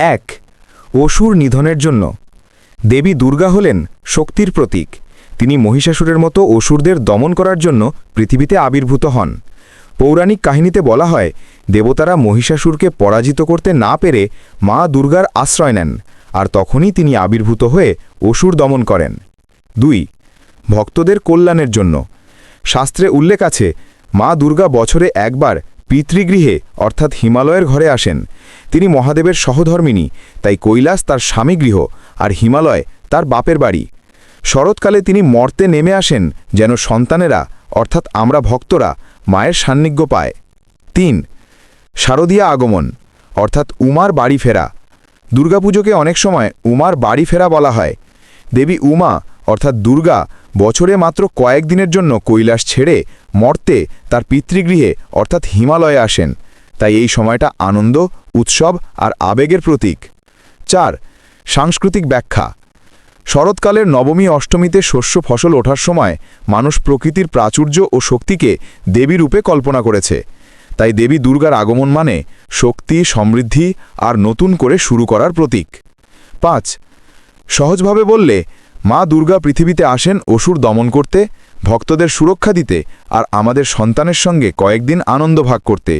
এক, অসুর নিধনের জন্য। দেবী দুর্গা হলেন শক্তির প্রতীক। তিনি মহিষাসুরের মতো অসুরদের দমন করার জন্য পৃথিবীতে আবির্ভূত হন। পৌরাণিক কাহিনীতে বলা হয়, দেবতারা মহিষাসুরকে পরাজিত করতে না পেরে মা দুর্গার আশ্রয় নেন আর তখনই তিনি আবির্ভূত হয়ে অসুর দমন করেন। দুই, ভক্তদের কল্যাণের জন্য। শাস্ত্রে উল্লেখ আছে, মা দুর্গা বছরে একবার পিতৃগৃহে, অর্থাৎ হিমালয়ের ঘরে আসেন। তিনি মহাদেবের সহধর্মিনী তাই কৈলাস তার স্বামীগৃহ আর হিমালয় তার বাপের বাড়ি। শরৎকালে তিনি মর্তে নেমে আসেন যেন সন্তানেরা, অর্থাৎ আমরা ভক্তরা, মায়ের সান্নিধ্য পায়। তিন, শারদীয়া আগমন, অর্থাৎ উমার বাড়ি ফেরা। দুর্গাপুজোকে অনেক সময় উমার বাড়ি ফেরা বলা হয়। দেবী উমা, অর্থাৎ দুর্গা, বছরে মাত্র কয়েকদিনের জন্য কৈলাস ছেড়ে মর্তে তার পিতৃগৃহে, অর্থাৎ হিমালয়ে আসেন। তাই এই সময়টা আনন্দ, উৎসব আর আবেগের প্রতীক। চার, সাংস্কৃতিক ব্যাখ্যা। শরৎকালের নবমী, অষ্টমীতে শস্য ফসল ওঠার সময় মানুষ প্রকৃতির প্রাচুর্য ও শক্তিকে দেবী রূপে কল্পনা করেছে। তাই দেবী দুর্গার আগমন মানে শক্তি, সমৃদ্ধি আর নতুন করে শুরু করার প্রতীক। পাঁচ, সহজভাবে বললে, মা দুর্গা পৃথিবীতে আসেন অসুর দমন করতে, ভক্তদের সুরক্ষা দিতে আর আমাদের সন্তানের সঙ্গে কয়েকদিন আনন্দ ভাগ করতে।